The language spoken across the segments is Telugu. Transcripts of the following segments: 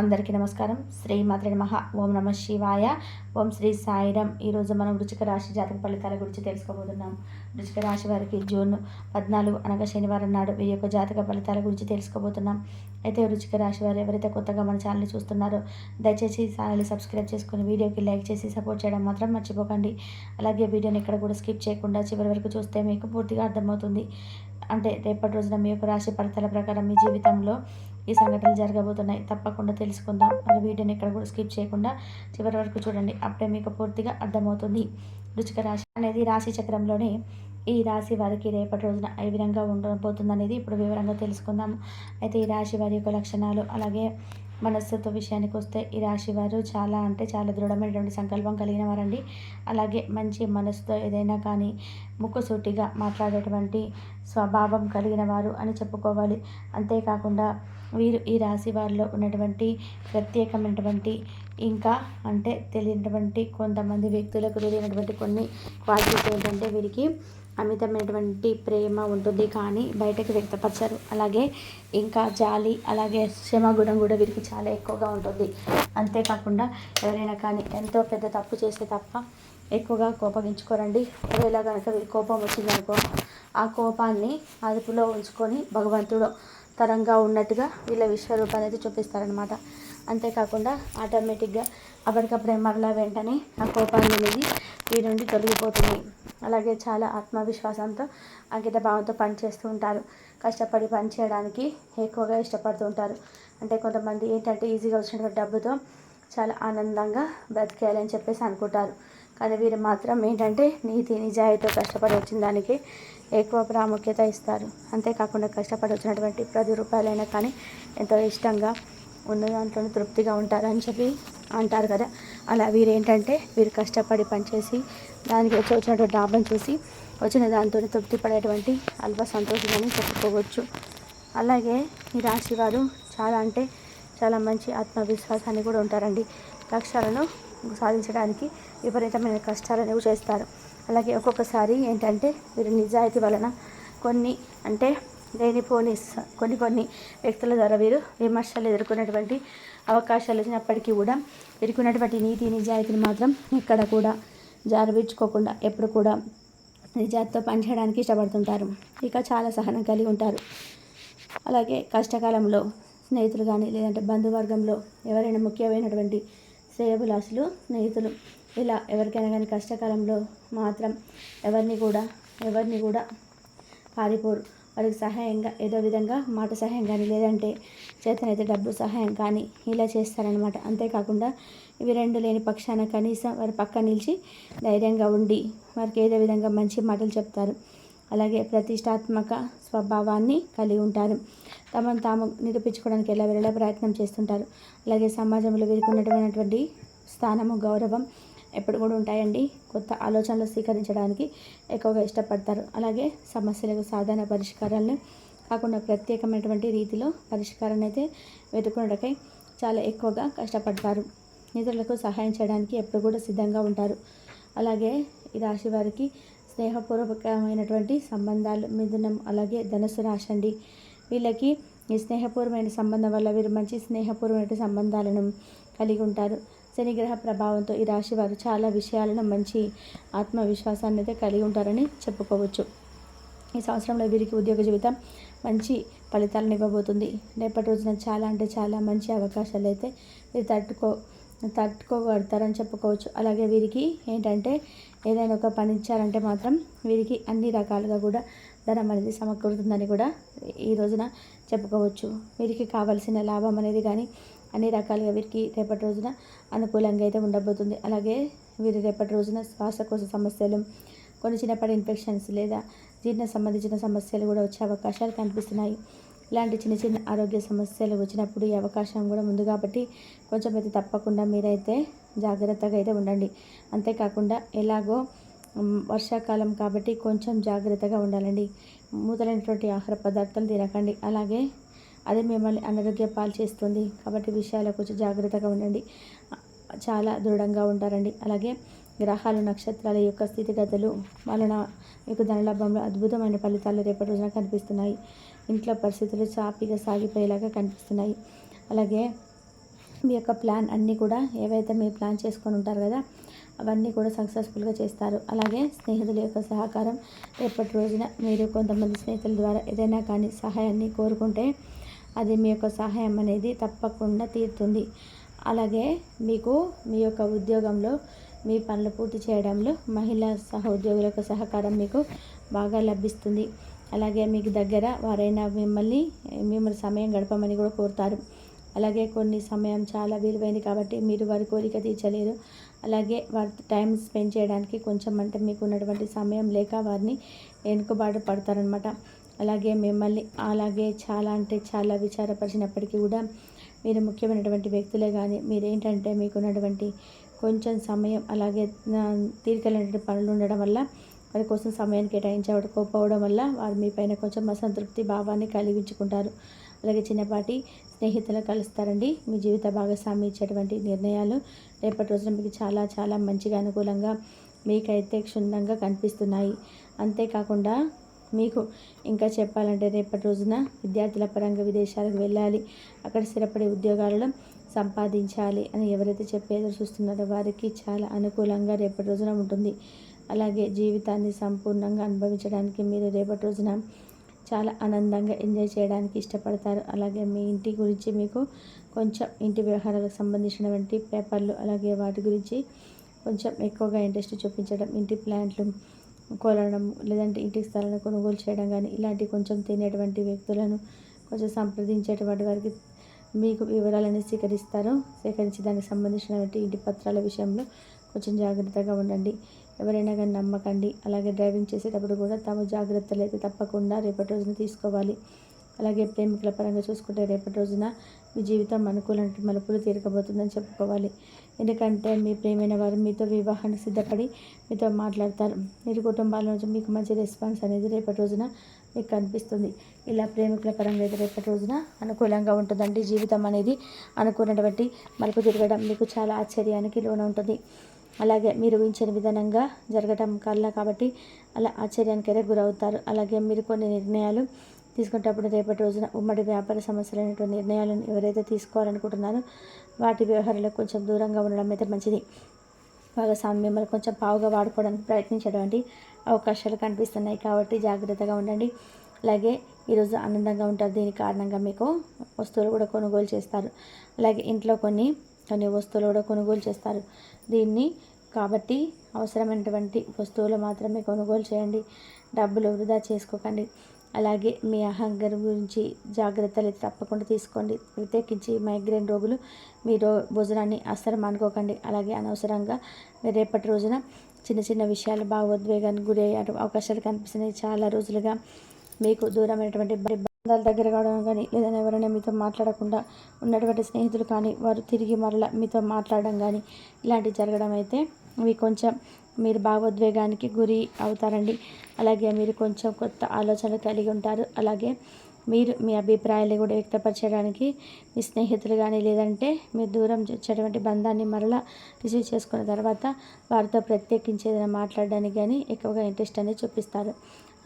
అందరికీ నమస్కారం. శ్రీ మాత్ర నమః. ఓం నమ శివాయ. ఓం శ్రీ సాయిరం. ఈరోజు మనం వృచిక రాశి జాతక ఫలితాల గురించి తెలుసుకోబోతున్నాం. వృచిక రాశి వారికి జూన్ పద్నాలుగు అనగా శనివారం నాడు ఈ యొక్క జాతక ఫలితాల గురించి తెలుసుకోబోతున్నాం. అయితే వృచిక రాశి వారు ఎవరైతే కొత్తగా మన ఛానల్ని చూస్తున్నారో దయచేసి ఛానల్ని సబ్స్క్రైబ్ చేసుకుని వీడియోకి లైక్ చేసి సపోర్ట్ చేయడం మాత్రం మర్చిపోకండి. అలాగే వీడియోని ఇక్కడ కూడా స్కిప్ చేయకుండా చివరి వరకు చూస్తే మీకు పూర్తిగా అర్థమవుతుంది. అంటే రేపటి రోజున మీ యొక్క రాశి ఫలితాల ప్రకారం మీ జీవితంలో ఈ సంఘటనలు జరగబోతున్నాయి. తప్పకుండా తెలుసుకుందాం. మరి వీడియోని ఎక్కడ కూడా స్కిప్ చేయకుండా చివరి వరకు చూడండి. అప్పుడే మీకు పూర్తిగా అర్థమవుతుంది. రుచిక రాశి అనేది రాశి చక్రంలోనే ఈ రాశి వారికి రేపటి రోజున ఏ విధంగా ఉండబోతుంది అనేది ఇప్పుడు వివరంగా తెలుసుకుందాం. అయితే ఈ రాశి వారి యొక్క లక్షణాలు అలాగే మనస్తత్వ విషయానికి వస్తే ఈ రాశి వారు చాలా అంటే చాలా దృఢమైనటువంటి సంకల్పం కలిగిన వారండి. అలాగే మంచి మనసుతో ఏదైనా కానీ ముక్కుసూటిగా మాట్లాడేటువంటి స్వభావం కలిగిన వారు అని చెప్పుకోవాలి. అంతేకాకుండా వీరు ఈ రాశి వారిలో ఉన్నటువంటి ప్రత్యేకమైనటువంటి ఇంకా అంటే తెలియనటువంటి కొంతమంది వ్యక్తులకు తెలియనటువంటి కొన్ని క్వాలిటీస్ ఏంటంటే వీరికి అమితమైనటువంటి ప్రేమ ఉంటుంది కానీ బయటకు వ్యక్తపరచరు. అలాగే ఇంకా జాలి అలాగే క్షమాగుణం కూడా వీరికి చాలా ఎక్కువగా ఉంటుంది. అంతేకాకుండా ఎవరైనా కానీ ఎంతో పెద్ద తప్పు చేస్తే తప్ప ఎక్కువగా కోపగించుకోరండి. ఒకవేళ కనుక కోపం వచ్చిందనుకో ఆ కోపాన్ని అదుపులో ఉంచుకొని భగవంతుడు తరంగా ఉన్నట్టుగా వీళ్ళ విశ్వరూపాన్ని అయితే చూపిస్తారనమాట అంతేకాకుండా ఆటోమేటిక్గా అప్పటికప్పుడే మరలా వెంటనే ఆ కోపాన్ని అనేది వీరి నుండి తొలగిపోతుంది అలాగే చాలా ఆత్మవిశ్వాసంతో అంకిత భావంతో పనిచేస్తూ ఉంటారు. కష్టపడి పని చేయడానికి ఎక్కువగా ఇష్టపడుతూ ఉంటారు. అంటే కొంతమంది ఏంటంటే ఈజీగా వచ్చినటువంటి డబ్బుతో చాలా ఆనందంగా బ్రతికేయాలని చెప్పేసి అనుకుంటారు. కానీ వీరు మాత్రం ఏంటంటే నీతి నిజాయితో కష్టపడి వచ్చిన దానికి ఎక్కువ ప్రాముఖ్యత ఇస్తారు. అంతేకాకుండా కష్టపడి వచ్చినటువంటి ప్రతి రూపాయలైనా కానీ ఎంతో ఇష్టంగా ఉన్న దాంట్లోనే తృప్తిగా ఉంటారని చెప్పి అంటారు కదా. అలా వీరు ఏంటంటే వీరు కష్టపడి పనిచేసి దానికి వచ్చి వచ్చినటువంటి లాభం చూసి వచ్చిన దాంతో తృప్తి పడేటువంటి అల్ప సంతోషమని చెప్పుకోవచ్చు. అలాగే ఈ రాశి వారు చాలా అంటే చాలా మంచి ఆత్మవిశ్వాసాన్ని కూడా ఉంటారండి. లక్ష్యాలను సాధించడానికి విపరీతమైన కష్టాలు అనేవి చేస్తారు. అలాగే ఒక్కొక్కసారి ఏంటంటే వీరి నిజాయితీ వలన కొన్ని అంటే లేని పోనీ కొన్ని కొన్ని వ్యక్తుల ద్వారా వీరు విమర్శలు ఎదుర్కొన్నటువంటి అవకాశాలు వచ్చినప్పటికీ కూడా వీరికి నీతి నిజాయితీని మాత్రం ఇక్కడ కూడా జారవిడ్చుకోకుండా ఎప్పుడు కూడా నిజాయితీతో పనిచేయడానికి ఇష్టపడుతుంటారు. ఇక చాలా సహనం కలిగి ఉంటారు. అలాగే కష్టకాలంలో స్నేహితులు కానీ లేదంటే బంధువర్గంలో ఎవరైనా ముఖ్యమైనటువంటి శ్రేయభిలాషులు స్నేహితులు ఇలా ఎవరికైనా కానీ కష్టకాలంలో మాత్రం ఎవరిని కూడా ఎవరిని కూడా పారిపోరు. వారికి సహాయంగా ఏదో విధంగా మాట సహాయం కానీ లేదంటే చేతనైతే డబ్బు సహాయం కానీ ఇలా చేస్తారనమాట అంతేకాకుండా ఇవి రెండు లేని పక్షాన కనీసం వారి పక్క నిలిచి ధైర్యంగా ఉండి వారికి ఏదో విధంగా మంచి మాటలు చెప్తారు. అలాగే ప్రతిష్టాత్మక స్వభావాన్ని కలిగి ఉంటారు. తమను తాము నిరూపించుకోవడానికి ఎలా వెళ్ళే ప్రయత్నం చేస్తుంటారు. అలాగే సమాజంలో వీరికి ఉన్నటువంటి స్థానము గౌరవం ఎప్పుడు కూడా ఉంటాయండి. కొత్త ఆలోచనలు స్వీకరించడానికి ఎక్కువగా ఇష్టపడతారు. అలాగే సమస్యలకు సాధారణ పరిష్కారాలను కాకుండా ప్రత్యేకమైనటువంటి రీతిలో పరిష్కారాన్ని అయితే వెతుకున్నటకై చాలా ఎక్కువగా కష్టపడతారు. ఇతరులకు సహాయం చేయడానికి ఎప్పుడు కూడా సిద్ధంగా ఉంటారు. అలాగే ఈ రాశి వారికి స్నేహపూర్వకమైనటువంటి సంబంధాలు మిథునం అలాగే ధనుసు రాశి అండి. వీళ్ళకి ఈ స్నేహపూర్వమైన సంబంధం వల్ల వీరు మంచి స్నేహపూర్వమైన సంబంధాలను కలిగి ఉంటారు. శనిగ్రహ ప్రభావంతో ఈ రాశి వారు చాలా విషయాలను మంచి ఆత్మవిశ్వాసాన్ని అయితే కలిగి ఉంటారని చెప్పుకోవచ్చు. ఈ సంవత్సరంలో వీరికి ఉద్యోగ జీవితం మంచి ఫలితాలను ఇవ్వబోతుంది. రేపటి రోజున చాలా అంటే చాలా మంచి అవకాశాలు అయితే వీరు తట్టుకో తట్టుకోగలుగుతారని చెప్పుకోవచ్చు. అలాగే వీరికి ఏంటంటే ఏదైనా ఒక పని ఇచ్చారంటే మాత్రం వీరికి అన్ని రకాలుగా కూడా ధనం అనేది సమకూరుతుందని కూడా ఈ రోజున చెప్పుకోవచ్చు. వీరికి కావాల్సిన లాభం అనేది కానీ అన్ని రకాలుగా వీరికి రేపటి రోజున అనుకూలంగా అయితే ఉండబోతుంది. అలాగే వీరు రేపటి రోజున శ్వాసకోశ సమస్యలు కొన్ని చిన్నపాటి ఇన్ఫెక్షన్స్ లేదా జీర్ణ సంబంధించిన సమస్యలు కూడా వచ్చే అవకాశాలు కనిపిస్తున్నాయి. ఇలాంటి చిన్న చిన్న ఆరోగ్య సమస్యలు వచ్చినప్పుడు ఈ అవకాశం కూడా ఉంది కాబట్టి కొంచెం అయితే తప్పకుండా మీరైతే జాగ్రత్తగా అయితే ఉండండి. అంతేకాకుండా ఎలాగో వర్షాకాలం కాబట్టి కొంచెం జాగ్రత్తగా ఉండాలండి. మూతలైనటువంటి ఆహార పదార్థాలు తినకండి. అలాగే అది మిమ్మల్ని అనారోగ్య పాలు చేస్తుంది కాబట్టి విషయాలు కొంచెం జాగ్రత్తగా ఉండండి. చాలా దృఢంగా ఉంటారండి. అలాగే గ్రహాలు నక్షత్రాల యొక్క స్థితిగతులు వలన మీకు ధనలాభంలో అద్భుతమైన ఫలితాలు రేపటి రోజున కనిపిస్తున్నాయి. ఇంట్లో పరిస్థితులు చాపీగా సాగిపోయేలాగా కనిపిస్తున్నాయి. అలాగే మీ యొక్క ప్లాన్ అన్నీ కూడా ఏవైతే మీరు ప్లాన్ చేసుకొని ఉంటారు కదా అవన్నీ కూడా సక్సెస్ఫుల్గా చేస్తారు. అలాగే స్నేహితుల యొక్క సహకారం రేపటి రోజున మీరు కొంతమంది స్నేహితుల ద్వారా ఏదైనా కానీ సహాయాన్ని కోరుకుంటే అది మీ యొక్క సహాయం అనేది తప్పకుండా తీరుతుంది. అలాగే మీకు మీ యొక్క ఉద్యోగంలో మీ పనులు పూర్తి చేయడంలో మహిళా సహ సహకారం మీకు బాగా లభిస్తుంది. అలాగే మీకు దగ్గర వారైనా మిమ్మల్ని మిమ్మల్ని సమయం గడపమని కూడా కోరుతారు. అలాగే కొన్ని సమయం చాలా విలువైంది కాబట్టి మీరు వారి కోరిక తీర్చలేరు అలాగే వారి టైం స్పెండ్ చేయడానికి కొంచెం అంటే మీకు ఉన్నటువంటి సమయం లేక వారిని వెనుకబాటు పడతారనమాట అలాగే మిమ్మల్ని అలాగే చాలా అంటే చాలా విచారపరిచినప్పటికీ కూడా మీరు ముఖ్యమైనటువంటి వ్యక్తులే కానీ మీరేంటంటే మీకున్నటువంటి కొంచెం సమయం అలాగే తీరికలైనటువంటి పనులు ఉండడం వల్ల వారి కోసం సమయాన్ని కేటాయించకపోవడం వల్ల వారు మీ పైన కొంచెం అసంతృప్తి భావాన్ని కలిగించుకుంటారు. అలాగే చిన్నపాటి స్నేహితులు కలుస్తారండి. మీ జీవిత భాగస్వామి ఇచ్చేటువంటి నిర్ణయాలు రేపటి రోజున మీకు చాలా చాలా మంచిగా అనుకూలంగా మీకైతే క్షుణ్ణంగా కనిపిస్తున్నాయి. అంతేకాకుండా మీకు ఇంకా చెప్పాలంటే రేపటి రోజున విద్యార్థుల పరంగా విదేశాలకు వెళ్ళాలి. అక్కడ స్థిరపడే ఉద్యోగాలలో సంపాదించాలి అని ఎవరైతే చెప్పేదో చూస్తున్నారో వారికి చాలా అనుకూలంగా రేపటి రోజున ఉంటుంది. అలాగే జీవితాన్ని సంపూర్ణంగా అనుభవించడానికి మీరు రేపటి రోజున చాలా ఆనందంగా ఎంజాయ్ చేయడానికి ఇష్టపడతారు. అలాగే మీ ఇంటి గురించి మీకు కొంచెం ఇంటి వ్యవహారాలకు సంబంధించినటువంటి పేపర్లు అలాగే వాటి గురించి కొంచెం ఎక్కువగా ఇంట్రెస్ట్ చూపించడం ఇంటి ప్లాంట్లు కొనడం లేదంటే ఇంటి స్థలాలను కొనుగోలు చేయడం కానీ ఇలాంటి కొంచెం తినేటువంటి వ్యక్తులను కొంచెం సంప్రదించేటువంటి వారికి మీకు వివరాలను స్వీకరిస్తారు సేకరించి దానికి సంబంధించినటువంటి ఇంటి పత్రాల విషయంలో కొంచెం జాగ్రత్తగా ఉండండి. ఎవరైనా కానీ నమ్మకండి. అలాగే డ్రైవింగ్ చేసేటప్పుడు కూడా తమ జాగ్రత్తలు అయితే తప్పకుండా రేపటి రోజున తీసుకోవాలి. అలాగే ప్రేమికుల పరంగా చూసుకుంటే రేపటి రోజున మీ జీవితం అనుకూలంటి మలుపులు తీరకబోతుందని చెప్పుకోవాలి. ఎందుకంటే మీ ప్రేమైన వారు మీతో వివాహానికి సిద్ధపడి మీతో మాట్లాడతారు. మీరు కుటుంబాల నుంచి మీకు మంచి రెస్పాన్స్ అనేది రేపటి రోజున మీకు కనిపిస్తుంది. ఇలా ప్రేమికుల పరంగా అయితే రేపటి రోజున అనుకూలంగా ఉంటుందండి. జీవితం అనేది అనుకున్నటువంటి మలుపు తిరగడం మీకు చాలా ఆశ్చర్యానికి లోన ఉంటుంది అలాగే మీరు ఊహించిన విధానంగా జరగటం కల్లా కాబట్టి అలా ఆశ్చర్యానికైతే గురవుతారు. అలాగే మీరు కొన్ని నిర్ణయాలు తీసుకునేటప్పుడు రేపటి రోజున ఉమ్మడి వ్యాపార సమస్యలైనటువంటి నిర్ణయాలను ఎవరైతే తీసుకోవాలనుకుంటున్నారో వాటి వ్యవహారాలకు కొంచెం దూరంగా ఉండడం అయితే మంచిది. భాగస్వామి మిమ్మల్ని కొంచెం పావుగా వాడుకోవడానికి ప్రయత్నించడానికి అవకాశాలు కనిపిస్తున్నాయి కాబట్టి జాగ్రత్తగా ఉండండి. అలాగే ఈరోజు ఆనందంగా ఉంటారు. దీని కారణంగా మీకు వస్తువులు కూడా కొనుగోలు చేస్తారు. అలాగే ఇంట్లో కొన్ని కొన్ని వస్తువులు కూడా కొనుగోలు చేస్తారు. దీన్ని కాబట్టి అవసరమైనటువంటి వస్తువులు మాత్రమే కొనుగోలు చేయండి. డబ్బులు వృధా చేసుకోకండి. అలాగే మీ అహంకారం గురించి జాగ్రత్తలు తప్పకుండా తీసుకోండి. ప్రత్యేకించి మైగ్రేన్ రోగులు మీరు భోజనాన్ని అస్సలు మానుకోకండి. అలాగే అనవసరంగా రేపటి రోజున చిన్న చిన్న విషయాలు భావోద్వేగానికి గురి అయ్యే అవకాశాలు కనిపిస్తున్నాయి. చాలా రోజులుగా మీకు దూరమైనటువంటి బంధాల దగ్గర కావడం కానీ లేదా ఎవరైనా మీతో మాట్లాడకుండా ఉన్నటువంటి స్నేహితులు కానీ వారు తిరిగి మరలా మీతో మాట్లాడడం కానీ ఇలాంటివి జరగడం అయితే అవి కొంచెం మీరు భావోద్వేగానికి గురి అవుతారండి. అలాగే మీరు కొంచెం కొత్త ఆలోచనలు కలిగి ఉంటారు. అలాగే మీరు మీ అభిప్రాయాలు కూడా వ్యక్తపరచడానికి మీ స్నేహితులు కానీ లేదంటే మీరు దూరం చేసేటువంటి బంధాన్ని మరలా రిసీవ్ చేసుకున్న తర్వాత వారితో ప్రత్యేకించి ఏదైనా మాట్లాడడానికి కానీ ఎక్కువగా ఇంట్రెస్ట్ అనేది చూపిస్తారు.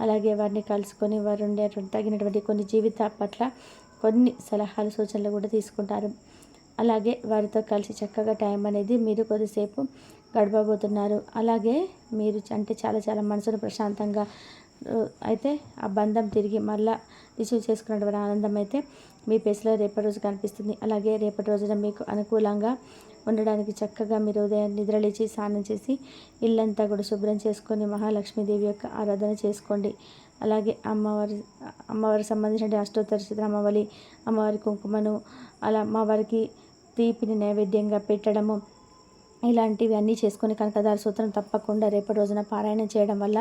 అలాగే వారిని కలుసుకొని వారు ఉండేటువంటి తగినటువంటి కొన్ని జీవిత పట్ల కొన్ని సలహాలు సూచనలు కూడా తీసుకుంటారు. అలాగే వారితో కలిసి చక్కగా టైం అనేది మీరు కొద్దిసేపు గడపబోతున్నారు. అలాగే మీరు అంటే చాలా చాలా మనసును ప్రశాంతంగా అయితే ఆ బంధం తిరిగి మళ్ళా రిసీవ్ చేసుకున్నటువంటి ఆనందం అయితే మీ పేసులో రేపటి రోజు కనిపిస్తుంది. అలాగే రేపటి రోజున మీకు అనుకూలంగా ఉండడానికి చక్కగా మీరు ఉదయం నిద్రలేచి స్నానం చేసి ఇల్లంతా కూడా శుభ్రం చేసుకొని మహాలక్ష్మీదేవి యొక్క ఆరాధన చేసుకోండి. అలాగే అమ్మవారి అమ్మవారికి సంబంధించిన అష్టోత్తర చిత్రమ్మవలి అమ్మవారి కుంకుమను అలా అమ్మవారికి తీపిని నైవేద్యంగా పెట్టడము ఇలాంటివి అన్నీ చేసుకొని కనకదార సూత్రం తప్పకుండా రేపటి రోజున పారాయణం చేయడం వల్ల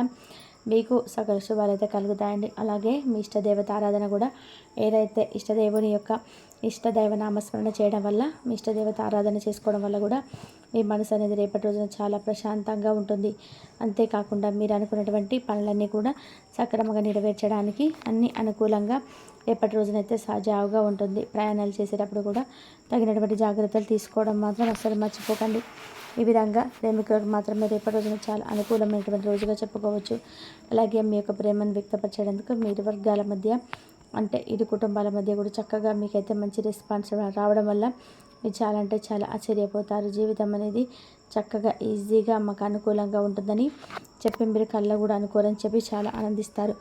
మీకు సకల శుభాలు అయితే కలుగుతాయండి. అలాగే మీ ఇష్టదేవత ఆరాధన కూడా ఏదైతే ఇష్టదేవుని యొక్క ఇష్టదైవ నామస్మరణ చేయడం వల్ల మీ ఇష్టదేవత ఆరాధన చేసుకోవడం వల్ల కూడా మీ మనసు అనేది రేపటి రోజున చాలా ప్రశాంతంగా ఉంటుంది. అంతేకాకుండా మీరు అనుకున్నటువంటి పనులన్నీ కూడా సక్రమంగా నెరవేర్చడానికి అన్ని అనుకూలంగా రేపటి రోజునైతే సజావుగా ఉంటుంది. ప్రయాణాలు చేసేటప్పుడు కూడా తగినటువంటి జాగ్రత్తలు తీసుకోవడం మాత్రం అస్సలు మర్చిపోకండి. ఈ విధంగా ప్రేమికులకు మాత్రమే రేపటి రోజున చాలా అనుకూలమైనటువంటి రోజుగా చెప్పుకోవచ్చు. అలాగే మీ యొక్క ప్రేమను వ్యక్తపరచడానికి మీ ఇరు వర్గాల మధ్య అంటే ఇరు కుటుంబాల మధ్య కూడా చక్కగా మీకైతే మంచి రెస్పాన్స్ రావడం వల్ల మీరు చాలా అంటే చాలా ఆశ్చర్యపోతారు. జీవితం అనేది చక్కగా ఈజీగా మాకు అనుకూలంగా ఉంటుందని చెప్పి మీరు కళ్ళ కూడా అనుకోరని చెప్పి చాలా ఆనందిస్తారు.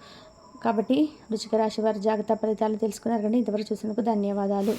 కాబట్టి రుచిక రాశి వారి జాగ్రత్త ఫలితాలు తెలుసుకున్నారు కానీ ఇంతవరకు చూసినందుకు ధన్యవాదాలు.